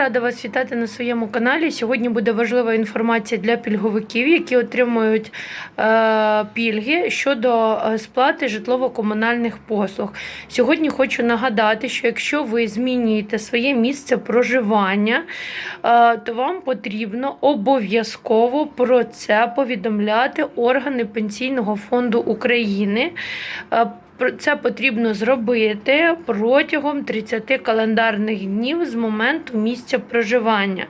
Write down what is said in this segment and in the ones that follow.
Рада вас вітати на своєму каналі. Сьогодні буде важлива інформація для пільговиків, які отримують е, пільги щодо е, сплати житлово-комунальних послуг. Сьогодні хочу нагадати, що якщо ви змінюєте своє місце проживання, е, то вам потрібно обов'язково про це повідомляти органи Пенсійного фонду України. Це потрібно зробити протягом 30 календарних днів з моменту місця проживання.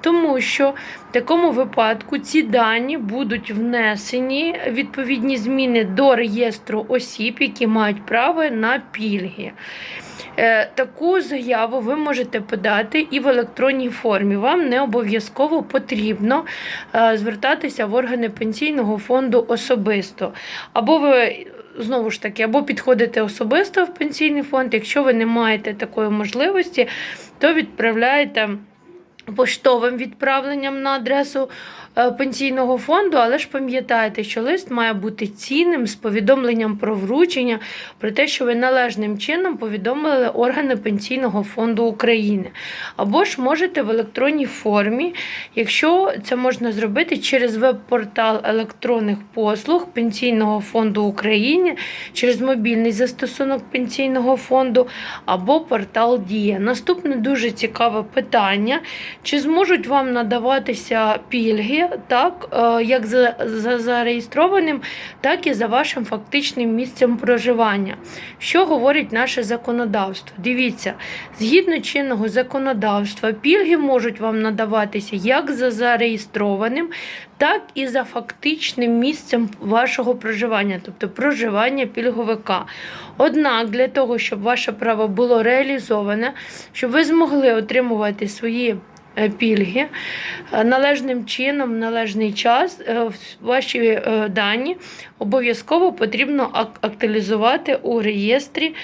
Тому що в такому випадку ці дані будуть внесені відповідні зміни до реєстру осіб, які мають право на пільги. Е, Таку заяву ви можете подати і в електронній формі. Вам не обов'язково потрібно е, звертатися в органи пенсійного фонду особисто. Або ви знову ж таки, або підходите особисто в пенсійний фонд. Якщо ви не маєте такої можливості, то відправляєте. Поштовим відправленням на адресу е, пенсійного фонду, але ж пам'ятайте, що лист має бути цінним з повідомленням про вручення, про те, що ви належним чином повідомили органи Пенсійного фонду України. Або ж можете в електронній формі, якщо це можна зробити через веб-портал електронних послуг Пенсійного фонду України, через мобільний застосунок Пенсійного фонду або портал Дія. Наступне дуже цікаве питання. Чи зможуть вам надаватися пільги, так е, як за, за зареєстрованим, так і за вашим фактичним місцем проживання? Що говорить наше законодавство? Дивіться, згідно чинного законодавства, пільги можуть вам надаватися як за зареєстрованим, так і за фактичним місцем вашого проживання, тобто проживання пільговика. Однак для того, щоб ваше право було реалізоване, щоб ви змогли отримувати свої пільги е, належним чином, належний час, е, в- ваші е, дані обов'язково потрібно ак- актуалізувати у реєстрі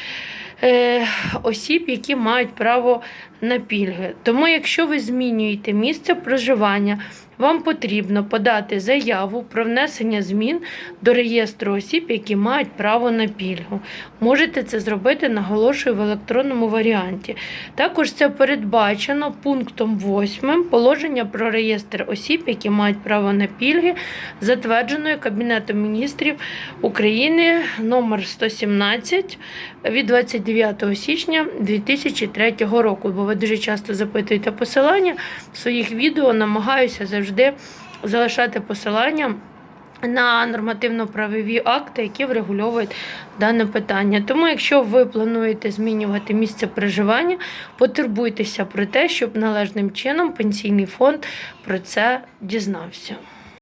е, осіб, які мають право на пільги. Тому, якщо ви змінюєте місце проживання, вам потрібно подати заяву про внесення змін до реєстру осіб, які мають право на пільгу. Можете це зробити, наголошую, в електронному варіанті. Також це передбачено пунктом 8 положення про реєстр осіб, які мають право на пільги, затвердженою Кабінетом міністрів України номер 117 від 29 січня 2003 року. Бо ви дуже часто запитуєте посилання в своїх відео, намагаюся завжди залишати посилання. На нормативно-правові акти, які врегульовують дане питання. Тому, якщо ви плануєте змінювати місце проживання, потурбуйтеся про те, щоб належним чином пенсійний фонд про це дізнався.